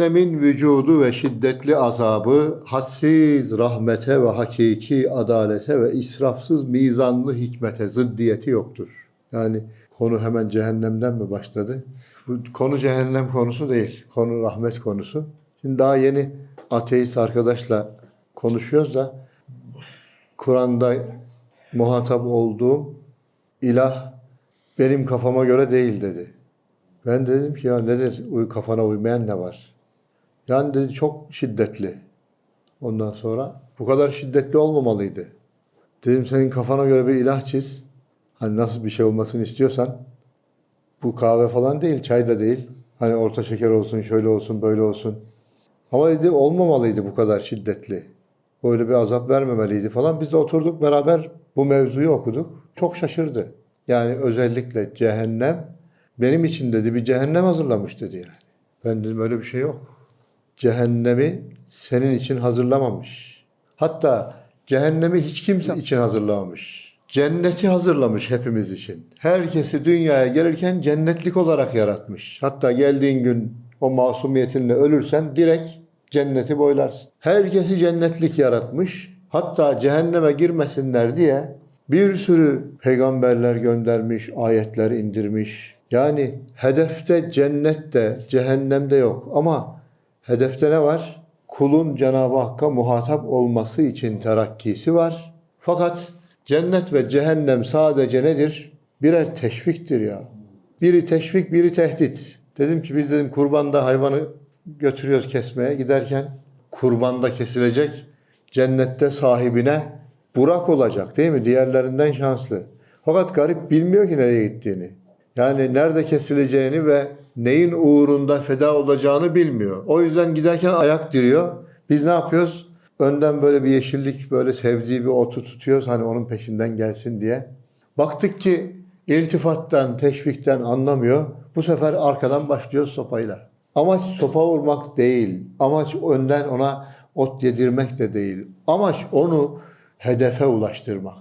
Cehennemin vücudu ve şiddetli azabı, hadsiz rahmete ve hakiki adalete ve israfsız mizanlı hikmete zıddiyeti yoktur. Yani konu hemen cehennemden mi başladı? Bu konu cehennem konusu değil, konu rahmet konusu. Şimdi daha yeni ateist arkadaşla konuşuyoruz da Kur'an'da muhatap olduğum ilah benim kafama göre değil dedi. Ben de dedim ki ya nedir kafana uymayan ne var? Yani dedi çok şiddetli. Ondan sonra bu kadar şiddetli olmamalıydı. Dedim senin kafana göre bir ilah çiz. Hani nasıl bir şey olmasını istiyorsan. Bu kahve falan değil, çay da değil. Hani orta şeker olsun, şöyle olsun, böyle olsun. Ama dedi olmamalıydı bu kadar şiddetli. Böyle bir azap vermemeliydi falan. Biz de oturduk beraber bu mevzuyu okuduk. Çok şaşırdı. Yani özellikle cehennem benim için dedi bir cehennem hazırlamış dedi yani. Ben dedim öyle bir şey yok. Cehennemi senin için hazırlamamış. Hatta cehennemi hiç kimse için hazırlamamış. Cenneti hazırlamış hepimiz için. Herkesi dünyaya gelirken cennetlik olarak yaratmış. Hatta geldiğin gün o masumiyetinle ölürsen direkt cenneti boylarsın. Herkesi cennetlik yaratmış. Hatta cehenneme girmesinler diye bir sürü peygamberler göndermiş, ayetler indirmiş. Yani hedefte cennet de cehennem de yok ama hedefte ne var? Kulun Cenab-ı Hakk'a muhatap olması için terakkisi var. Fakat cennet ve cehennem sadece nedir? Birer teşviktir ya. Biri teşvik, biri tehdit. Dedim ki biz dedim kurbanda hayvanı götürüyoruz kesmeye. Giderken kurbanda kesilecek. Cennette sahibine Burak olacak değil mi? Diğerlerinden şanslı. Fakat garip bilmiyor ki nereye gittiğini. Yani nerede kesileceğini ve neyin uğrunda feda olacağını bilmiyor. O yüzden giderken ayak diriyor. Biz ne yapıyoruz? Önden böyle bir yeşillik, böyle sevdiği bir otu tutuyoruz. Hani onun peşinden gelsin diye. Baktık ki iltifattan, teşvikten anlamıyor. Bu sefer arkadan başlıyoruz sopayla. Amaç sopa vurmak değil. Amaç önden ona ot yedirmek de değil. Amaç onu hedefe ulaştırmak.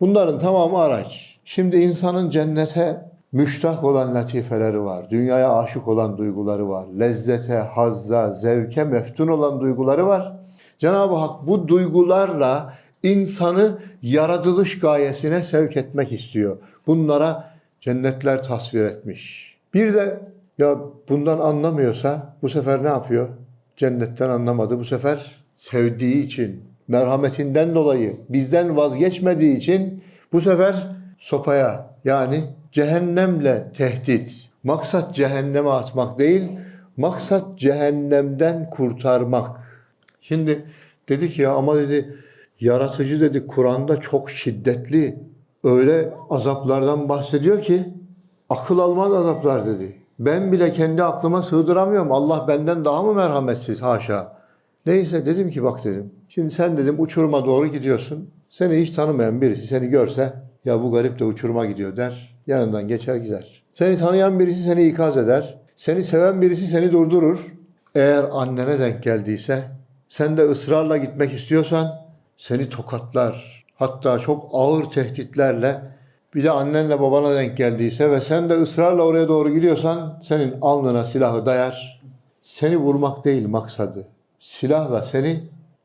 Bunların tamamı araç. Şimdi insanın cennete müştak olan latifeleri var. Dünyaya aşık olan duyguları var. Lezzete, hazza, zevke meftun olan duyguları var. Cenab-ı Hak bu duygularla insanı yaratılış gayesine sevk etmek istiyor. Bunlara cennetler tasvir etmiş. Bir de ya bundan anlamıyorsa bu sefer ne yapıyor? Cennetten anlamadı. Bu sefer sevdiği için, merhametinden dolayı bizden vazgeçmediği için bu sefer sopaya yani cehennemle tehdit. Maksat cehenneme atmak değil, maksat cehennemden kurtarmak. Şimdi dedi ki ya ama dedi yaratıcı dedi Kur'an'da çok şiddetli öyle azaplardan bahsediyor ki akıl almaz azaplar dedi. Ben bile kendi aklıma sığdıramıyorum. Allah benden daha mı merhametsiz haşa. Neyse dedim ki bak dedim. Şimdi sen dedim uçuruma doğru gidiyorsun. Seni hiç tanımayan birisi seni görse ya bu garip de uçuruma gidiyor der. Yanından geçer gider. Seni tanıyan birisi seni ikaz eder. Seni seven birisi seni durdurur. Eğer annene denk geldiyse sen de ısrarla gitmek istiyorsan seni tokatlar. Hatta çok ağır tehditlerle bir de annenle babana denk geldiyse ve sen de ısrarla oraya doğru gidiyorsan senin alnına silahı dayar. Seni vurmak değil maksadı. Silahla seni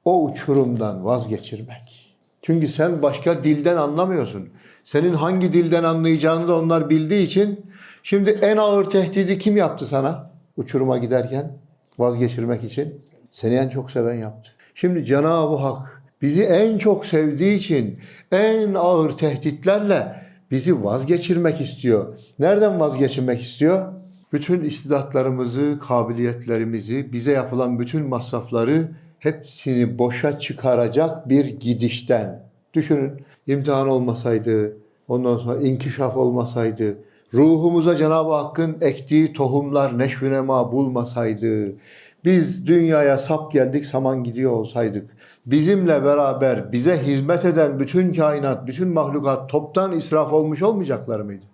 o uçurumdan vazgeçirmek. Çünkü sen başka dilden anlamıyorsun. Senin hangi dilden anlayacağını da onlar bildiği için şimdi en ağır tehdidi kim yaptı sana uçuruma giderken vazgeçirmek için? Seni en çok seven yaptı. Şimdi Cenab-ı Hak bizi en çok sevdiği için en ağır tehditlerle bizi vazgeçirmek istiyor. Nereden vazgeçirmek istiyor? Bütün istidatlarımızı, kabiliyetlerimizi, bize yapılan bütün masrafları hepsini boşa çıkaracak bir gidişten. Düşünün imtihan olmasaydı, ondan sonra inkişaf olmasaydı, ruhumuza Cenab-ı Hakk'ın ektiği tohumlar neşvünema bulmasaydı, biz dünyaya sap geldik saman gidiyor olsaydık, bizimle beraber bize hizmet eden bütün kainat, bütün mahlukat toptan israf olmuş olmayacaklar mıydı?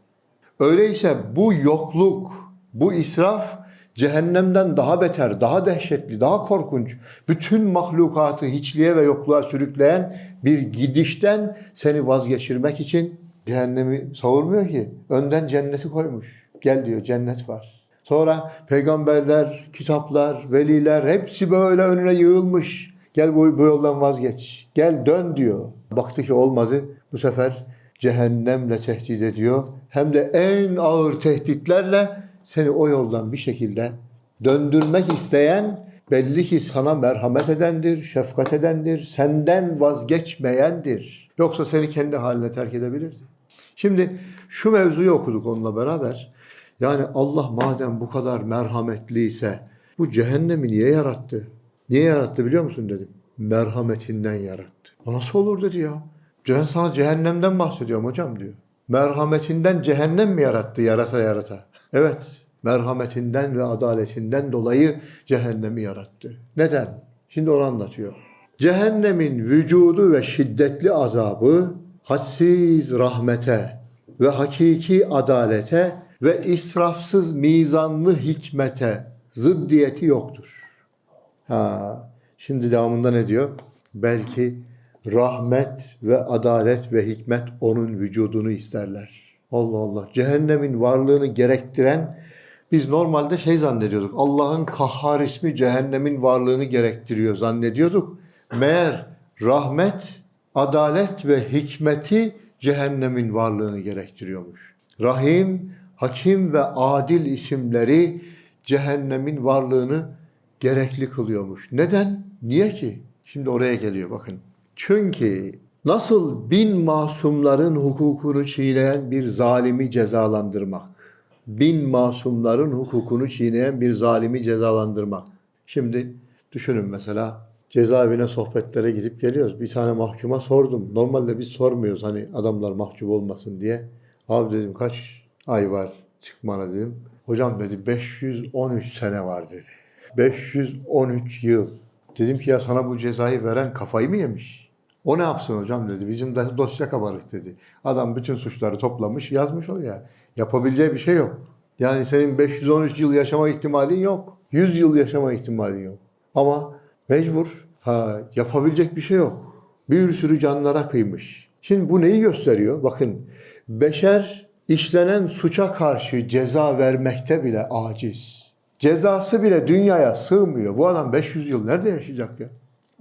Öyleyse bu yokluk, bu israf cehennemden daha beter, daha dehşetli, daha korkunç, bütün mahlukatı hiçliğe ve yokluğa sürükleyen bir gidişten seni vazgeçirmek için cehennemi savurmuyor ki. Önden cenneti koymuş. Gel diyor cennet var. Sonra peygamberler, kitaplar, veliler hepsi böyle önüne yığılmış. Gel bu, bu yoldan vazgeç. Gel dön diyor. Baktı ki olmadı. Bu sefer cehennemle tehdit ediyor. Hem de en ağır tehditlerle seni o yoldan bir şekilde döndürmek isteyen belli ki sana merhamet edendir, şefkat edendir, senden vazgeçmeyendir. Yoksa seni kendi haline terk edebilirdi. Şimdi şu mevzuyu okuduk onunla beraber. Yani Allah madem bu kadar merhametliyse bu cehennemi niye yarattı? Niye yarattı biliyor musun dedim. Merhametinden yarattı. O nasıl olur dedi ya. Ben sana cehennemden bahsediyorum hocam diyor. Merhametinden cehennem mi yarattı yarata yarata? Evet. Merhametinden ve adaletinden dolayı cehennemi yarattı. Neden? Şimdi onu anlatıyor. Cehennemin vücudu ve şiddetli azabı hadsiz rahmete ve hakiki adalete ve israfsız mizanlı hikmete zıddiyeti yoktur. Ha, şimdi devamında ne diyor? Belki rahmet ve adalet ve hikmet onun vücudunu isterler. Allah Allah. Cehennemin varlığını gerektiren biz normalde şey zannediyorduk. Allah'ın kahhar ismi cehennemin varlığını gerektiriyor zannediyorduk. Meğer rahmet, adalet ve hikmeti cehennemin varlığını gerektiriyormuş. Rahim, Hakim ve Adil isimleri cehennemin varlığını gerekli kılıyormuş. Neden? Niye ki? Şimdi oraya geliyor bakın. Çünkü nasıl bin masumların hukukunu çiğneyen bir zalimi cezalandırmak, bin masumların hukukunu çiğneyen bir zalimi cezalandırmak. Şimdi düşünün mesela cezaevine sohbetlere gidip geliyoruz. Bir tane mahkuma sordum. Normalde biz sormuyoruz hani adamlar mahcup olmasın diye. Abi dedim kaç ay var çıkmana dedim. Hocam dedi 513 sene var dedi. 513 yıl. Dedim ki ya sana bu cezayı veren kafayı mı yemiş? O ne yapsın hocam dedi. Bizim de dosya kabarık dedi. Adam bütün suçları toplamış yazmış oraya. Yapabileceği bir şey yok. Yani senin 513 yıl yaşama ihtimalin yok. 100 yıl yaşama ihtimalin yok. Ama mecbur. Ha, yapabilecek bir şey yok. Bir sürü canlara kıymış. Şimdi bu neyi gösteriyor? Bakın beşer işlenen suça karşı ceza vermekte bile aciz. Cezası bile dünyaya sığmıyor. Bu adam 500 yıl nerede yaşayacak ya?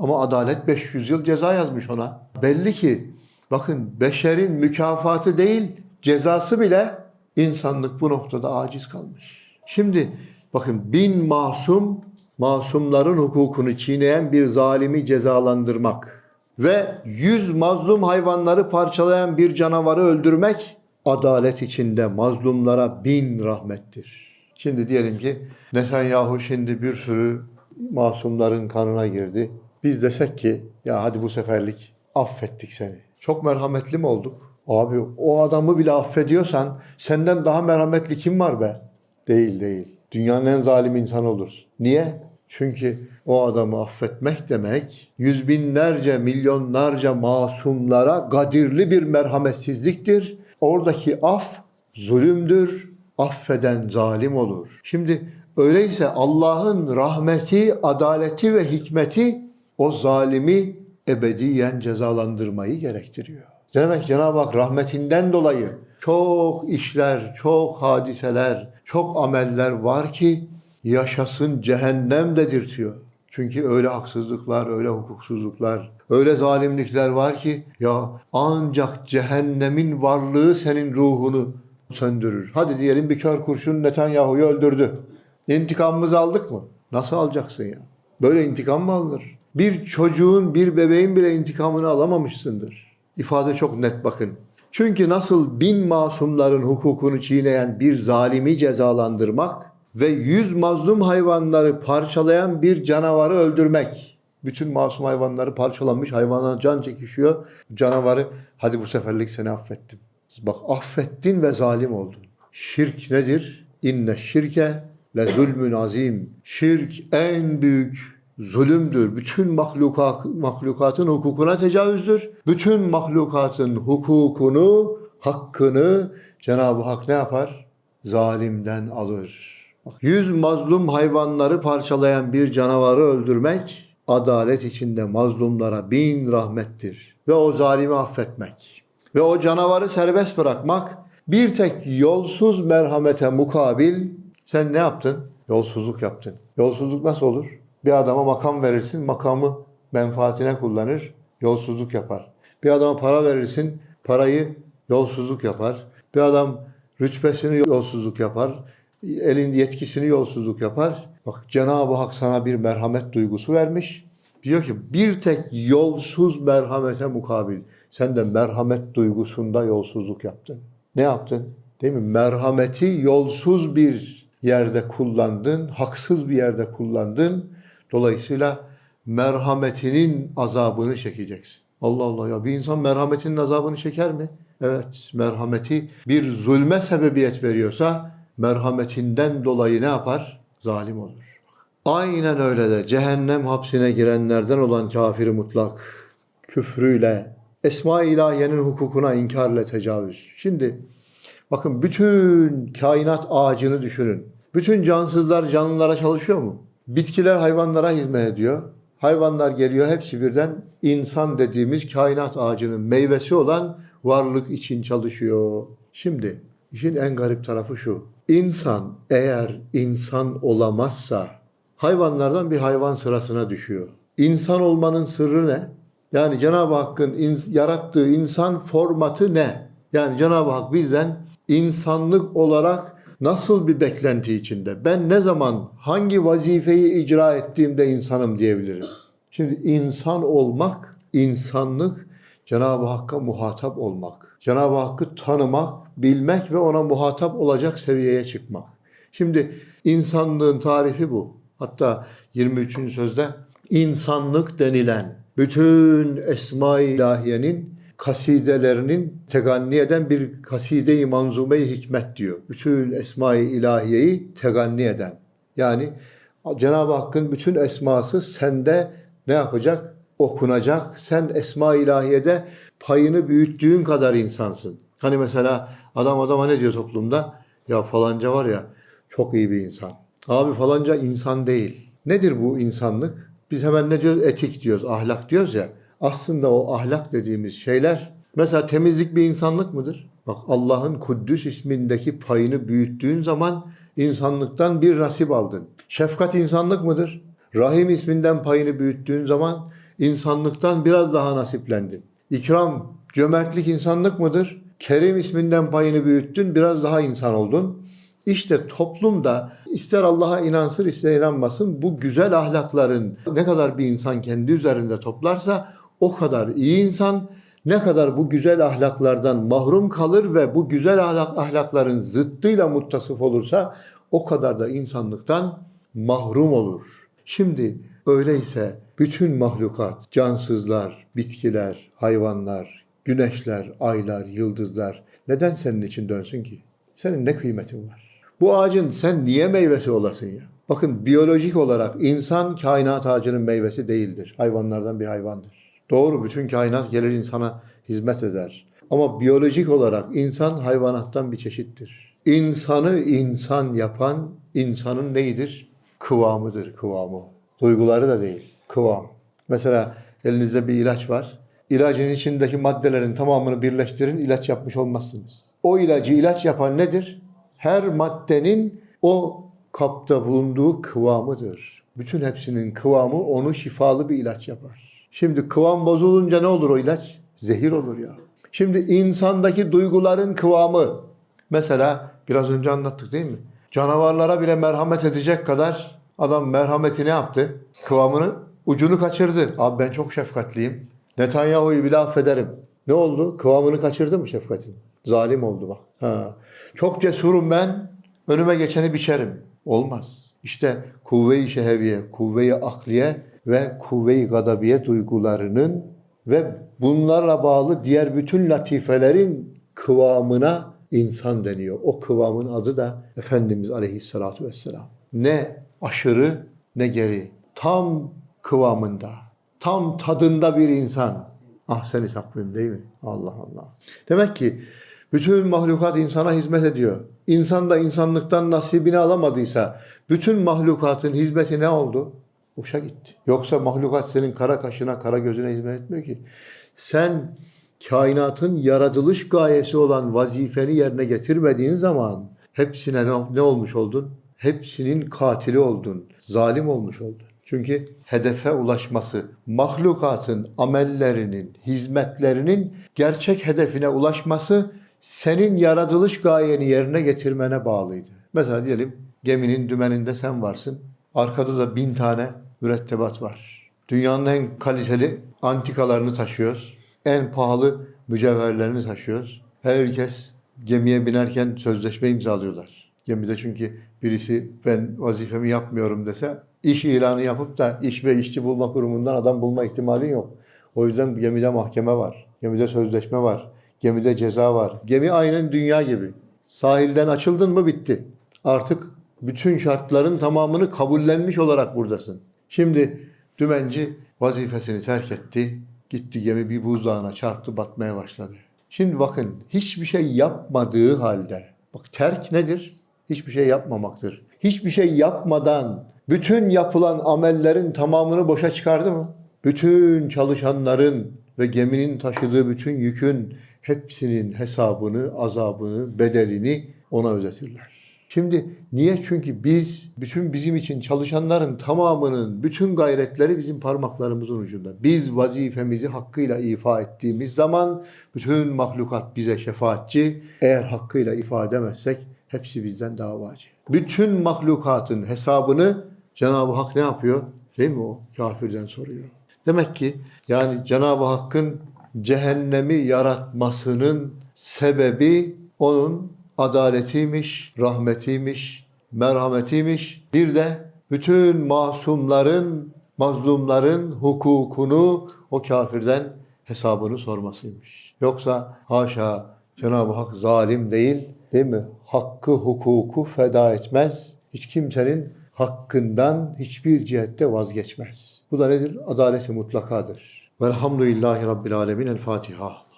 Ama adalet 500 yıl ceza yazmış ona. Belli ki bakın beşerin mükafatı değil cezası bile insanlık bu noktada aciz kalmış. Şimdi bakın bin masum masumların hukukunu çiğneyen bir zalimi cezalandırmak ve yüz mazlum hayvanları parçalayan bir canavarı öldürmek adalet içinde mazlumlara bin rahmettir. Şimdi diyelim ki Netanyahu şimdi bir sürü masumların kanına girdi. Biz desek ki ya hadi bu seferlik affettik seni. Çok merhametli mi olduk? Abi o adamı bile affediyorsan senden daha merhametli kim var be? Değil değil. Dünyanın en zalim insanı olursun. Niye? Çünkü o adamı affetmek demek yüz binlerce, milyonlarca masumlara gadirli bir merhametsizliktir. Oradaki af zulümdür. Affeden zalim olur. Şimdi öyleyse Allah'ın rahmeti, adaleti ve hikmeti o zalimi ebediyen cezalandırmayı gerektiriyor. Demek Cenab-ı Hak rahmetinden dolayı çok işler, çok hadiseler, çok ameller var ki yaşasın cehennem dedirtiyor. Çünkü öyle haksızlıklar, öyle hukuksuzluklar, öyle zalimlikler var ki ya ancak cehennemin varlığı senin ruhunu söndürür. Hadi diyelim bir kör kurşun Netanyahu'yu öldürdü. İntikamımızı aldık mı? Nasıl alacaksın ya? Böyle intikam mı alınır? Bir çocuğun, bir bebeğin bile intikamını alamamışsındır. İfade çok net bakın. Çünkü nasıl bin masumların hukukunu çiğneyen bir zalimi cezalandırmak ve yüz mazlum hayvanları parçalayan bir canavarı öldürmek. Bütün masum hayvanları parçalanmış, hayvanlar can çekişiyor. Canavarı hadi bu seferlik seni affettim. Bak affettin ve zalim oldun. Şirk nedir? İnne şirke le zulmün azim. Şirk en büyük zulümdür. Bütün mahlukat, mahlukatın hukukuna tecavüzdür. Bütün mahlukatın hukukunu, hakkını Cenab-ı Hak ne yapar? Zalimden alır. Yüz mazlum hayvanları parçalayan bir canavarı öldürmek, adalet içinde mazlumlara bin rahmettir. Ve o zalimi affetmek. Ve o canavarı serbest bırakmak, bir tek yolsuz merhamete mukabil Sen ne yaptın? Yolsuzluk yaptın. Yolsuzluk nasıl olur? Bir adama makam verirsin, makamı menfaatine kullanır, yolsuzluk yapar. Bir adama para verirsin, parayı yolsuzluk yapar. Bir adam rütbesini yolsuzluk yapar. Elin yetkisini yolsuzluk yapar. Bak Cenab-ı Hak sana bir merhamet duygusu vermiş. Diyor ki bir tek yolsuz merhamete mukabil. Sen de merhamet duygusunda yolsuzluk yaptın. Ne yaptın? Değil mi? Merhameti yolsuz bir yerde kullandın, haksız bir yerde kullandın. Dolayısıyla merhametinin azabını çekeceksin. Allah Allah ya bir insan merhametinin azabını çeker mi? Evet, merhameti bir zulme sebebiyet veriyorsa merhametinden dolayı ne yapar? Zalim olur. Aynen öyle de cehennem hapsine girenlerden olan kafiri mutlak küfrüyle Esma-i İlahiye'nin hukukuna inkarla tecavüz. Şimdi bakın bütün kainat ağacını düşünün. Bütün cansızlar canlılara çalışıyor mu? Bitkiler hayvanlara hizmet ediyor. Hayvanlar geliyor hepsi birden insan dediğimiz kainat ağacının meyvesi olan varlık için çalışıyor. Şimdi işin en garip tarafı şu. İnsan eğer insan olamazsa hayvanlardan bir hayvan sırasına düşüyor. İnsan olmanın sırrı ne? Yani Cenab-ı Hakk'ın ins- yarattığı insan formatı ne? Yani Cenab-ı Hak bizden insanlık olarak nasıl bir beklenti içinde? Ben ne zaman hangi vazifeyi icra ettiğimde insanım diyebilirim? Şimdi insan olmak, insanlık Cenab-ı Hakk'a muhatap olmak. Cenab-ı Hakk'ı tanımak, bilmek ve ona muhatap olacak seviyeye çıkmak. Şimdi insanlığın tarifi bu. Hatta 23. sözde insanlık denilen bütün Esma-i İlahiye'nin kasidelerinin teganni eden bir kaside-i manzume-i hikmet diyor. Bütün Esma-i İlahiye'yi teganni eden. Yani Cenab-ı Hakk'ın bütün esması sende ne yapacak? Okunacak. Sen Esma-i İlahiye'de payını büyüttüğün kadar insansın. Hani mesela adam adama ne diyor toplumda? Ya falanca var ya çok iyi bir insan. Abi falanca insan değil. Nedir bu insanlık? Biz hemen ne diyoruz? Etik diyoruz, ahlak diyoruz ya. Aslında o ahlak dediğimiz şeyler mesela temizlik bir insanlık mıdır? Bak Allah'ın Kuddüs ismindeki payını büyüttüğün zaman insanlıktan bir nasip aldın. Şefkat insanlık mıdır? Rahim isminden payını büyüttüğün zaman insanlıktan biraz daha nasiplendin. İkram, cömertlik insanlık mıdır? Kerim isminden payını büyüttün, biraz daha insan oldun. İşte toplumda ister Allah'a inansın ister inanmasın bu güzel ahlakların ne kadar bir insan kendi üzerinde toplarsa o kadar iyi insan ne kadar bu güzel ahlaklardan mahrum kalır ve bu güzel ahlak, ahlakların zıttıyla muttasıf olursa o kadar da insanlıktan mahrum olur. Şimdi öyleyse bütün mahlukat, cansızlar, bitkiler, hayvanlar, güneşler, aylar, yıldızlar neden senin için dönsün ki? Senin ne kıymetin var? Bu ağacın sen niye meyvesi olasın ya? Bakın biyolojik olarak insan kainat ağacının meyvesi değildir. Hayvanlardan bir hayvandır. Doğru bütün kainat gelir insana hizmet eder. Ama biyolojik olarak insan hayvanattan bir çeşittir. İnsanı insan yapan insanın neyidir? Kıvamıdır, kıvamı. Duyguları da değil, kıvam. Mesela elinizde bir ilaç var. İlacın içindeki maddelerin tamamını birleştirin, ilaç yapmış olmazsınız. O ilacı ilaç yapan nedir? Her maddenin o kapta bulunduğu kıvamıdır. Bütün hepsinin kıvamı onu şifalı bir ilaç yapar. Şimdi kıvam bozulunca ne olur o ilaç? Zehir olur ya. Şimdi insandaki duyguların kıvamı. Mesela biraz önce anlattık değil mi? Canavarlara bile merhamet edecek kadar adam merhameti ne yaptı? Kıvamını ucunu kaçırdı. Abi ben çok şefkatliyim. Netanyahu'yu bile affederim. Ne oldu? Kıvamını kaçırdı mı şefkatin? Zalim oldu bak. Ha. Çok cesurum ben. Önüme geçeni biçerim. Olmaz. İşte kuvve-i şeheviye, kuvve-i akliye ve kuvve-i gadabiye duygularının ve bunlarla bağlı diğer bütün latifelerin kıvamına insan deniyor. O kıvamın adı da Efendimiz Aleyhisselatü Vesselam. Ne aşırı ne geri. Tam kıvamında, tam tadında bir insan. Ah seni takvim değil mi? Allah Allah. Demek ki bütün mahlukat insana hizmet ediyor. İnsan da insanlıktan nasibini alamadıysa bütün mahlukatın hizmeti ne oldu? Boşa gitti. Yoksa mahlukat senin kara kaşına, kara gözüne hizmet etmiyor ki. Sen kainatın yaratılış gayesi olan vazifeni yerine getirmediğin zaman hepsine ne, ne olmuş oldun? hepsinin katili oldun, zalim olmuş oldun. Çünkü hedefe ulaşması, mahlukatın amellerinin, hizmetlerinin gerçek hedefine ulaşması senin yaratılış gayeni yerine getirmene bağlıydı. Mesela diyelim geminin dümeninde sen varsın. Arkada da bin tane mürettebat var. Dünyanın en kaliteli antikalarını taşıyoruz. En pahalı mücevherlerini taşıyoruz. Herkes gemiye binerken sözleşme imzalıyorlar. Gemide çünkü birisi ben vazifemi yapmıyorum dese iş ilanı yapıp da iş ve işçi bulma kurumundan adam bulma ihtimalin yok. O yüzden gemide mahkeme var. Gemide sözleşme var. Gemide ceza var. Gemi aynen dünya gibi. Sahilden açıldın mı bitti. Artık bütün şartların tamamını kabullenmiş olarak buradasın. Şimdi dümenci vazifesini terk etti. Gitti gemi bir buzdağına çarptı batmaya başladı. Şimdi bakın hiçbir şey yapmadığı halde. Bak terk nedir? Hiçbir şey yapmamaktır. Hiçbir şey yapmadan bütün yapılan amellerin tamamını boşa çıkardı mı? Bütün çalışanların ve geminin taşıdığı bütün yükün hepsinin hesabını, azabını, bedelini ona ödetirler. Şimdi niye? Çünkü biz, bütün bizim için çalışanların tamamının bütün gayretleri bizim parmaklarımızın ucunda. Biz vazifemizi hakkıyla ifa ettiğimiz zaman bütün mahlukat bize şefaatçi. Eğer hakkıyla ifa edemezsek hepsi bizden davacı. Bütün mahlukatın hesabını Cenab-ı Hak ne yapıyor? Değil mi o? Kafirden soruyor. Demek ki yani Cenab-ı Hakk'ın cehennemi yaratmasının sebebi onun adaletiymiş, rahmetiymiş, merhametiymiş. Bir de bütün masumların, mazlumların hukukunu o kafirden hesabını sormasıymış. Yoksa haşa Cenab-ı Hak zalim değil, değil mi? Hakkı, hukuku feda etmez. Hiç kimsenin hakkından hiçbir cihette vazgeçmez. Bu da nedir? Adaleti mutlakadır. Velhamdülillahi Rabbil Alemin. El Fatiha.